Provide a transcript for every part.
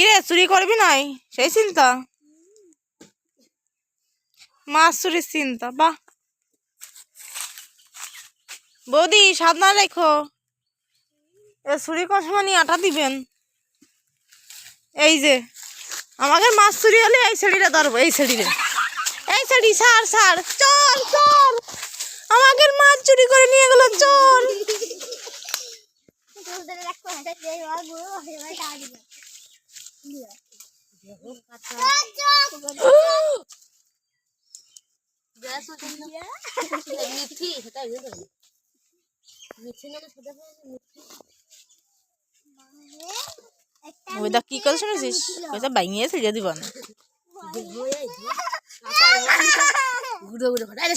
কিরে, চুরি করবি নাই? সেই চিন্তা? মাছ চুরির চিন্তা, বাহ। বৌদি সাবধান রেখো এ চুরি করার নিয়ে আটা দিবেন? এই যে, আমাকে মাছ চুরি হলে এই ছেড়িটা ধরবো, এই ছেড়িরে এই ছেড়ি সার সার চল চল। আমাকে মাছ চুরি করে নিয়ে গেল, চল। ওইটা কি করে শুনেছিস? ওইটা বাইঙিয়ে ছেড়ে দিব না। ঘুরে ঘুরে ঘুরে। আরে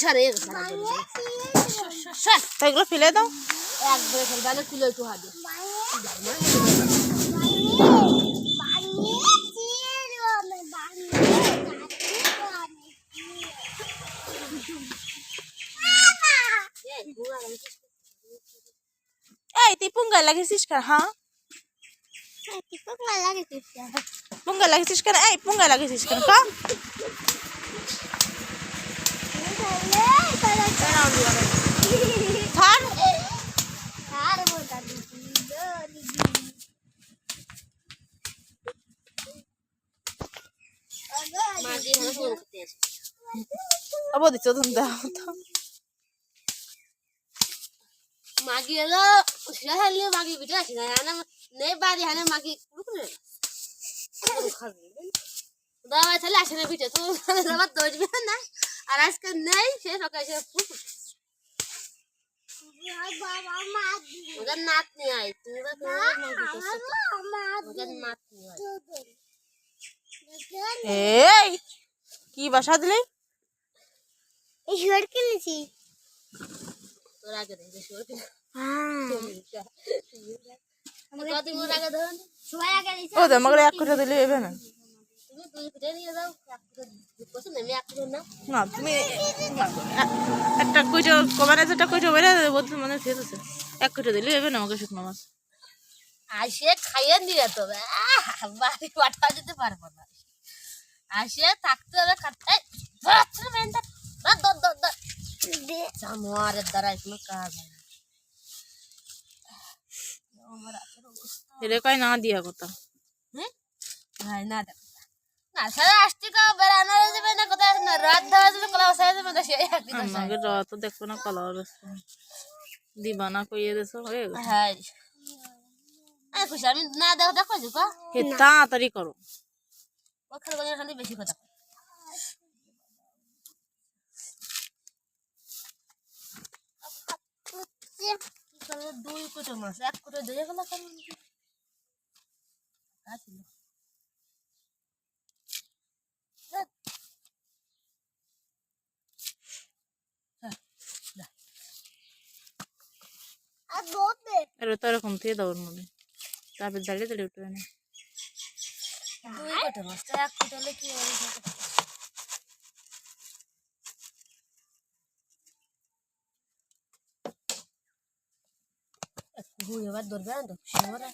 তো ফেলে দাও। একবারে ফেলবে কিলো একটু হাতে এই তুই পুঙ্গায় লাগিয়েছিস কেন হ্যাঁ পুঙ্গায় লাগিয়েছিস কেন এই পুঙ্গায় লাগিয়েছিস কেন কা থার মা দিয়ে হলো ফোন করতে আছে আবার দিচ্ছ তুমি দাও তো মাগি এলো সেটা হলে মাগি বিটে আসি না। হানে নেই বাড়ি হানে মাগি রুকুনে দাওয়া তাহলে আসে না বিটে তো দাবার দৌড়বে না। আর আজকে নেই সে সকালে সে ওদের নাত নিয়ে আয় তুমি ওদের নাত নিয়ে এই কি বাসা দিলি? কিনেছি। তোর আগে ও তো এক কোটা দিলে এবে না? না তুমি একটা বলতে মানে ঠিক আছে। এক কোটা দিলে এবে না আমাকে শুকনো মাছ। আসে খাইয়ে নিয়ে তবে আহ, বাড়ি পাঠা যেতে পারব না। আসে থাকতে হবে খাতে মেনটা দর দর দর জানোয়ারের দ্বারা কোনো কাজ হয় না। এরে কয় না দিয়া কথা? হয় না দেখ না সারা আসতে কাও বেড়ানো যাবে না কোথায় না রাত ধরা যাবে কলা বসা যাবে না সেই আমাকে রাত দেখব না কলা দিবা না কইয়ে দেছো হয়ে গেছে। হ্যাঁ আমি না দেখো দেখো যে কো তাড়াতাড়ি করো। ওখানে বেশি কথা কয়। কি করবে দুই কোটো মাছ এক কোটো দিয়ে গেল আর তো এরকম থেকে মধ্যে তারপর দাঁড়িয়ে দাঁড়িয়ে উঠবে না দুই কোটো মাছ এক কোটো হলে কি হবে হুই এবার ধরবে না তো শিবরা